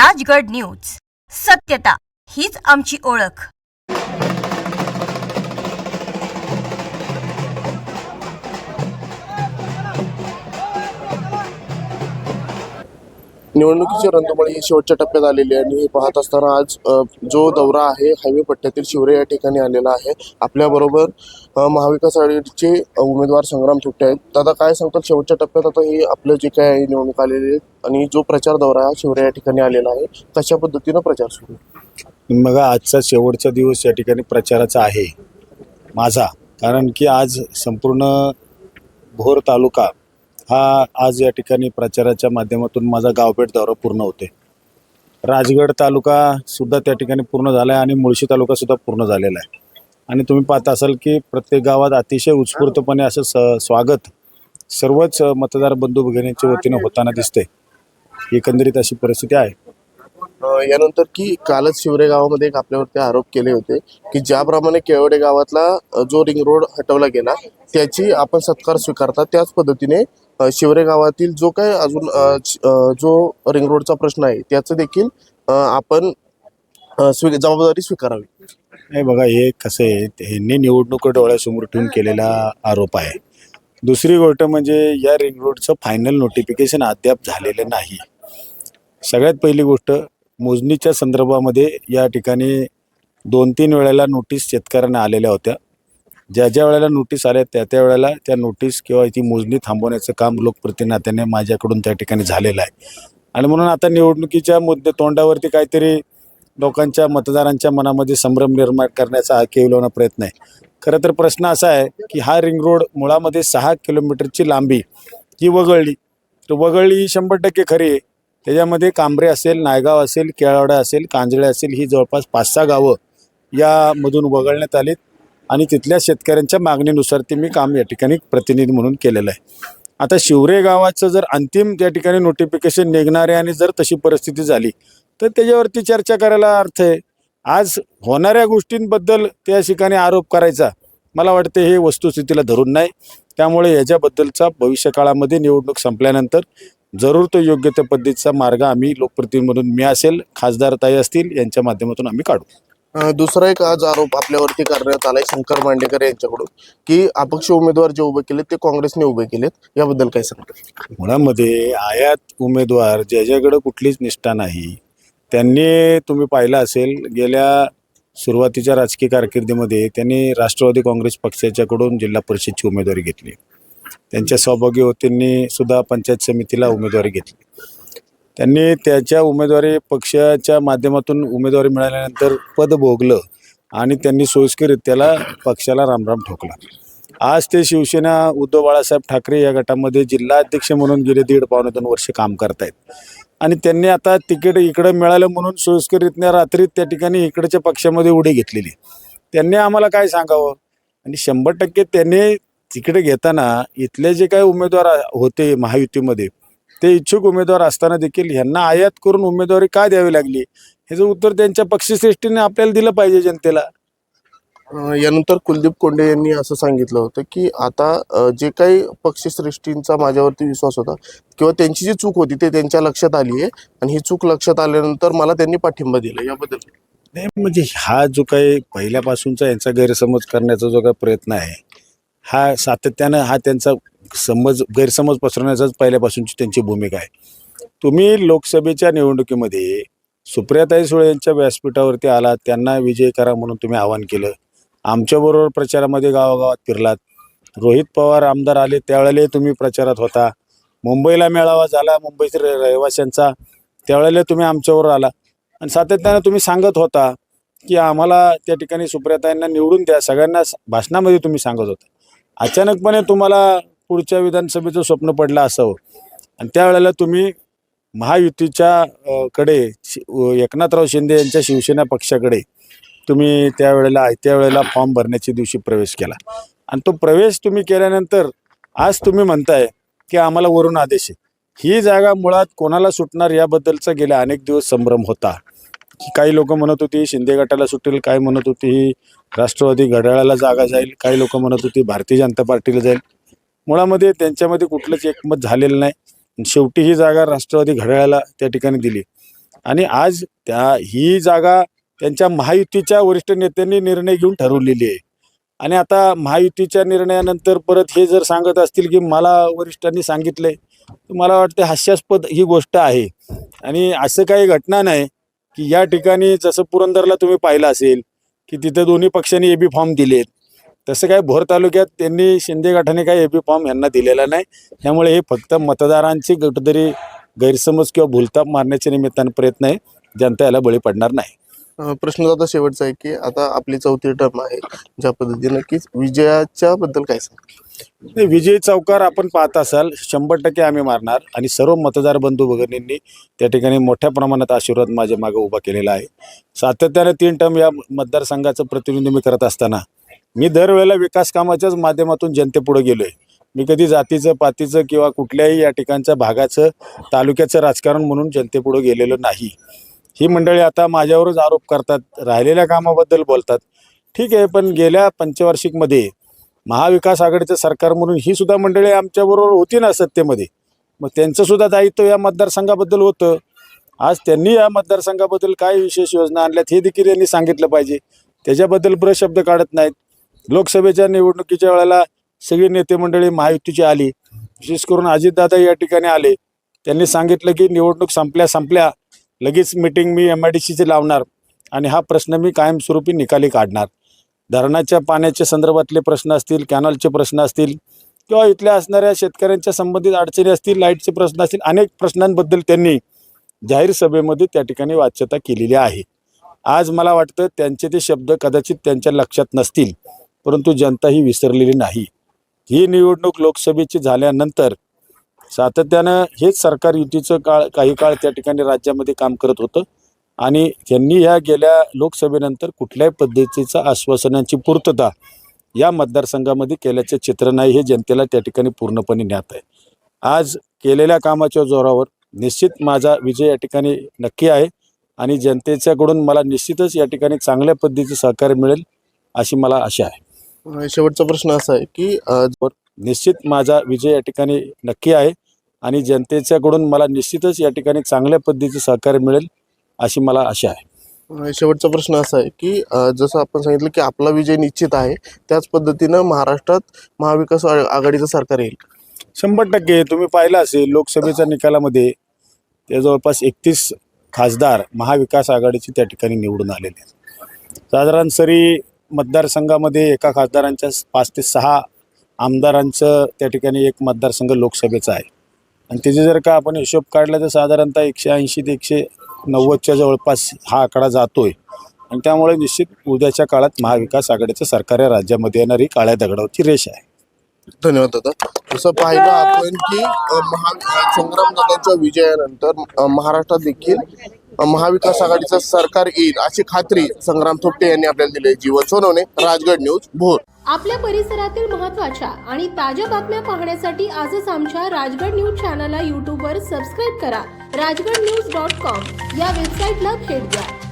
Rajgad news. सत्यता हीच आमची ओळख. निवडणुकीची रणधुमाळी ही शेवटच्या टप्प्यात आलेली आहे आणि हे पाहत असताना आज जो दौरा आहे हायवे पट्ट्यातील शिवरे या ठिकाणी आलेला आहे. आपल्याबरोबर महाविकास आघाडीचे उमेदवार संग्राम थुट्टे आहेत. दादा काय सांगतात शेवटच्या टप्प्यात आता हे आपलं जे काय आहे निवडणूक आलेली आहे आणि जो प्रचार दौरा आहे शिवरे या ठिकाणी आलेला आहे. कशा पद्धतीनं प्रचार सुरू आहे? मग आजचा शेवटचा दिवस या ठिकाणी प्रचाराचा आहे माझा. कारण की आज संपूर्ण भोर तालुका हा आज या ठिकाणी प्रचाराच्या माध्यमातून माझा गावपेठ दौरा पूर्ण होते राजगड तालुका सुद्धा त्या ठिकाणी पूर्ण झाला आहे आणि मुळशी तालुका सुद्धा पूर्ण झालेला आहे. आणि तुम्ही पाहत असाल की प्रत्येक गावात अतिशय उत्स्फूर्तपणे असं स स्वागत सर्वच मतदार बंधू भगिनींच्या वतीनं होताना दिसते एकंदरीत अशी परिस्थिती आहे. यानंतर की कालच शिवरे गावामध्ये एक आपल्यावरती आरोप केले होते की ज्याप्रमाणे केवडे गावातला जो रिंग रोड हटवला गेला त्याची आपण सत्कार स्वीकारता त्याच पद्धतीने शिवरे गावातील जो काय अजून जो रिंग रोडचा प्रश्न आहे त्याचं देखील आपण स्वी जबाबदारी स्वीकारावी. नाही बघा हे कसं आहे ह्यांनी निवडणूक डोळ्यासमोर ठेवून केलेला आरोप आहे. दुसरी गोष्ट म्हणजे या रिंग रोडचं फायनल नोटिफिकेशन अद्याप झालेलं नाही. सगळ्यात पहिली गोष्ट मोजणीच्या संदर्भामध्ये या ठिकाणी दोन तीन वेळेला नोटीस शेतकऱ्यांना आलेल्या होत्या. ज्या ज्या वेळेला नोटीस आल्या त्या त्या वेळेला त्या नोटीस किंवा ती मोजणी थांबवण्याचं काम लोकप्रतिनात्याने माझ्याकडून त्या ठिकाणी झालेलं आहे. आणि म्हणून आता निवडणुकीच्या मुद्दे तोंडावरती काहीतरी लोकांच्या मतदारांच्या मनामध्ये संभ्रम निर्माण करण्याचा हा केवलवणा प्रयत्न आहे. खरं तर प्रश्न असा आहे की हा रिंग रोड मुळामध्ये सहा किलोमीटरची लांबी ही वगळली. तर वगळली ही शंभर टक्के खरी आहे. त्याच्यामध्ये कांबरे असेल नायगाव असेल केळावडा असेल कांजळे असेल ही जवळपास पाच सहा गावं यामधून वगळण्यात आलीत. आणि तिथल्या शेतकऱ्यांच्या मागणीनुसार ते मी काम या ठिकाणी प्रतिनिधी म्हणून केलेलं आहे. आता शिवरे गावाचं जर अंतिम त्या ठिकाणी नोटिफिकेशन निघणारे आणि जर तशी परिस्थिती झाली तर त्याच्यावरती चर्चा करायला अर्थ आहे. आज होणाऱ्या गोष्टींबद्दल त्या ठिकाणी आरोप करायचा मला वाटते हे वस्तुस्थितीला धरून नाही. त्यामुळे याच्याबद्दलचा भविष्यकाळामध्ये निवडणूक संपल्यानंतर जरूर तो योग्य त्या पद्धतीचा मार्ग आम्ही लोकप्रतिनिधी म्हणून मी असेल खासदार ताई असतील यांच्या माध्यमातून आम्ही काढू. दुसरा एक आज आरोप आपल्यावरती करण्यात आलाय शंकर मांडेकर यांच्याकडून की अपक्ष उमेदवार जे उभे केलेत ते काँग्रेसने उभे केलेत. याबद्दल काय सांगतात मुळामध्ये आयात उमेदवार ज्याच्याकडे कुठलीच निष्ठा नाही त्यांनी तुम्ही पाहिलं असेल गेल्या सुरुवातीच्या राजकीय कारकिर्दीमध्ये त्यांनी राष्ट्रवादी काँग्रेस पक्षाच्याकडून जिल्हा परिषदची उमेदवारी घेतली. त्यांच्या सौभाग्यवतींनी सुद्धा पंचायत समितीला उमेदवारी घेतली. त्यांनी त्याच्या उमेदवारी पक्षाच्या माध्यमातून उमेदवारी मिळाल्यानंतर पद भोगलं आणि त्यांनी सोयीस्कररित्याला पक्षाला रामराम ठोकला. आज ते शिवसेना उद्धव बाळासाहेब ठाकरे या गटामध्ये जिल्हा अध्यक्ष म्हणून गेले दीड पावणे दोन वर्ष काम करतायत. आणि त्यांनी आता तिकीट इकडं मिळालं म्हणून सोयीस्कररित्या रात्री त्या ठिकाणी इकडच्या पक्षामध्ये उडी घेतलेली. त्यांनी आम्हाला काय सांगावं? आणि शंभर टक्के त्यांनी तिकीट घेताना इथले जे काही उमेदवार होते महायुतीमध्ये ते इच्छुक उमेदवार असताना देखील ह्यांना आयात करून उमेदवारी का द्यावी लागली? ह्याचं उत्तर त्यांच्या पक्षश्रेष्ठीने आपल्याला दिलं पाहिजे जनतेला. यानंतर कुलदीप कोंडे यांनी असं सांगितलं होतं की आता जे काही पक्षश्रेष्ठींचा माझ्यावरती विश्वास होता किंवा त्यांची जी चूक होती ते त्यांच्या लक्षात आली आहे आणि ही चूक लक्षात आल्यानंतर मला त्यांनी पाठिंबा दिला याबद्दल. नाही म्हणजे हा जो काही पहिल्यापासूनचा यांचा गैरसमज करण्याचा जो काही प्रयत्न आहे हा सातत्यानं हा त्यांचा समज गैरसमज पसरवण्याचाच पहिल्यापासूनची त्यांची भूमिका आहे. तुम्ही लोकसभेच्या निवडणुकीमध्ये सुप्रियाताई सुळे यांच्या व्यासपीठावरती आलात त्यांना विजय करा म्हणून तुम्ही आवाहन केलं. आमच्याबरोबर प्रचारामध्ये गावागावात फिरलात. रोहित पवार आमदार आले त्यावेळेला तुम्ही प्रचारात होता. मुंबईला मेळावा झाला मुंबईतील रहिवाशांचा. त्यावेळेला तुम्ही आमच्यावर आला. आणि सातत्यानं तुम्ही सांगत होता की आम्हाला त्या ठिकाणी सुप्रियाताईंना निवडून द्या. सगळ्यांना भाषणामध्ये तुम्ही सांगत होता. अचानकपणे तुम्हाला पुढच्या विधानसभेचं स्वप्न पडलं असावं. आणि त्यावेळेला तुम्ही महायुतीच्या कडे शि- एकनाथराव शिंदे यांच्या शिवसेना पक्षाकडे तुम्ही त्यावेळेला त्या वेळेला फॉर्म भरण्याच्या दिवशी प्रवेश केला. आणि तो प्रवेश तुम्ही केल्यानंतर आज तुम्ही म्हणताय की आम्हाला वरून आदेश आहे. ही जागा मुळात कोणाला सुटणार याबद्दलचा गेल्या अनेक दिवस संभ्रम होता. की काही लोक म्हणत होती शिंदे गटाला सुटेल काही म्हणत होती ही राष्ट्रवादी घड्याळाला जागा जाईल काही लोक म्हणत होती भारतीय जनता पार्टीला जाईल. मुळामध्ये त्यांच्यामध्ये कुठलंच एकमत झालेलं नाही. शेवटी ही जागा राष्ट्रवादी घड्याळाला त्या ठिकाणी दिली. आणि आज त्या ही जागा त्यांच्या महायुतीच्या वरिष्ठ नेत्यांनी निर्णय घेऊन ठरवलेली आहे. आणि आता महायुतीच्या निर्णयानंतर परत हे जर सांगत असतील की मला वरिष्ठांनी सांगितलंय तर मला वाटते हास्यास्पद ही गोष्ट आहे. आणि असं काही घटना नाही की या ठिकाणी जसं पुरंदरला तुम्ही पाहिलं असेल की तिथं दोन्ही पक्षांनी एबी फॉर्म दिलेत. तसं काय भोर तालुक्यात त्यांनी शिंदे गटाने काही एबी फॉर्म यांना दिलेला नाही. त्यामुळे हे फक्त मतदारांची कुठेतरी गैरसमज किंवा भूलताप मारण्याच्या निमित्तानं प्रयत्न आहे. जनता याला बळी पडणार नाही. प्रश्न आता शेवटचा आहे की आता आपली चौथी टर्म आहे. ज्या पद्धतीनं की विजयाच्या बद्दल काय सांग नाही, विजयी चौकार आपण पाहत असाल शंभर टक्के आम्ही मारणार आणि सर्व मतदार बंधू भगिनींनी त्या ठिकाणी मोठ्या प्रमाणात आशीर्वाद माझ्या मागे उभा केलेला आहे. सातत्याने तीन टर्म या मतदारसंघाचं प्रतिनिधित्व मी करत असताना मी दरवेळेला विकास कामाच्याच माध्यमातून जनतेपुढे आहे मी कधी जातीचं पातीचं किंवा कुठल्याही या ठिकाणच्या भागाचं तालुक्याचं राजकारण म्हणून जनतेपुढे गेलेलो नाही. ही मंडळी आता माझ्यावरच आरोप करतात राहिलेल्या कामाबद्दल बोलतात. ठीक आहे पण गेल्या पंचवार्षिकमध्ये महाविकास आघाडीचं सरकार म्हणून ही सुद्धा मंडळी आमच्याबरोबर होती ना सत्तेमध्ये. मग त्यांचं सुद्धा दायित्व या मतदारसंघाबद्दल होतं. आज त्यांनी या मतदारसंघाबद्दल काय विशेष योजना आणल्यात हे देखील यांनी सांगितलं पाहिजे. त्याच्याबद्दल ब्रशब्द काढत नाहीत. लोकसभेच्या निवडणुकीच्या वेळेला सगळी नेते मंडळी महायुतीची आली. विशेष करून अजितदादा या ठिकाणी आले. त्यांनी सांगितलं की निवडणूक संपल्या संपल्या. लगेच मिटिंग मी एम आय डी सीची लावणार आणि हा प्रश्न मी कायमस्वरूपी निकाली काढणार. धरणाच्या पाण्याच्या संदर्भातले प्रश्न असतील कॅनलचे प्रश्न असतील किंवा इथल्या असणाऱ्या शेतकऱ्यांच्या संबंधित अडचणी असतील लाईटचे प्रश्न असतील अनेक प्रश्नांबद्दल त्यांनी जाहीर सभेमध्ये त्या ठिकाणी वाच्यता केलेली आहे. आज मला वाटतं त्यांचे ते शब्द कदाचित त्यांच्या लक्षात नसतील. परंतु जनता ही विसरलेली नाही. ही निवडणूक लोकसभेची झाल्यानंतर सातत्यानं हेच सरकार युतीचं काळ काही काळ त्या ठिकाणी राज्यामध्ये काम करत होतं आणि त्यांनी या गेल्या लोकसभेनंतर कुठल्याही पद्धतीचं आश्वासनांची पूर्तता या मतदारसंघामध्ये केल्याचे चित्र नाही हे जनतेला त्या ठिकाणी पूर्णपणे ज्ञात आहे. आज केलेल्या कामाच्या जोरावर निश्चित माझा विजय या ठिकाणी नक्की आहे आणि जनतेच्याकडून मला निश्चितच या ठिकाणी चांगल्या पद्धतीचं सहकार्य मिळेल अशी मला आशा आहे. शेवटचा प्रश्न असा आहे की निश्चित माझा विजय या ठिकाणी नक्की आहे आणि जनतेच्याकडून मला निश्चितच या ठिकाणी चांगल्या पद्धतीचं सहकार्य मिळेल अशी मला आशा आहे. शेवटचा प्रश्न असा आहे की अ, जसं आपण सांगितलं की आपला विजय निश्चित आहे त्याच पद्धतीनं महाराष्ट्रात महाविकास आ- आघाडीचं सरकार येईल. शंभर टक्के. तुम्ही पाहिलं असेल लोकसभेच्या निकालामध्ये ते जवळपास एकतीस खासदार महाविकास आघाडीचे त्या ठिकाणी निवडून आलेले आहेत. साधारण सरी मतदारसंघामध्ये एका खासदारांच्या पाच ते सहा आमदारांचं त्या ठिकाणी एक मतदारसंघ लोकसभेचा आहे. आणि त्याचे जर का आपण हिशोब काढला तर साधारणतः एकशे ऐंशी ते एकशे नव्वदच्या जवळपास हा आकडा जातो आहे आणि त्यामुळे निश्चित उद्याच्या काळात महाविकास आघाडीचं सरकार या राज्यामध्ये येणारी काळ्या दगडावरची रेष आहे. धन्यवाद दादा. तसं पाहिलं आपण की महा संग्राम दादांच्या विजयानंतर महाराष्ट्रात देखील महाविकास आघाडीचं सरकार येईल अशी खात्री संग्राम थोपटे यांनी आपल्याला दिली जीवन सोनवणे राजगड न्यूज भोर. आपल्या परिसरातील महत्त्वाच्या आणि ताज्या बातम्या पाहण्यासाठी आजच आमच्या राजगड न्यूज चॅनलला यूट्यूबवर सबस्क्राईब करा. राजगड न्यूज डॉट कॉम या वेबसाईटला भेट द्या.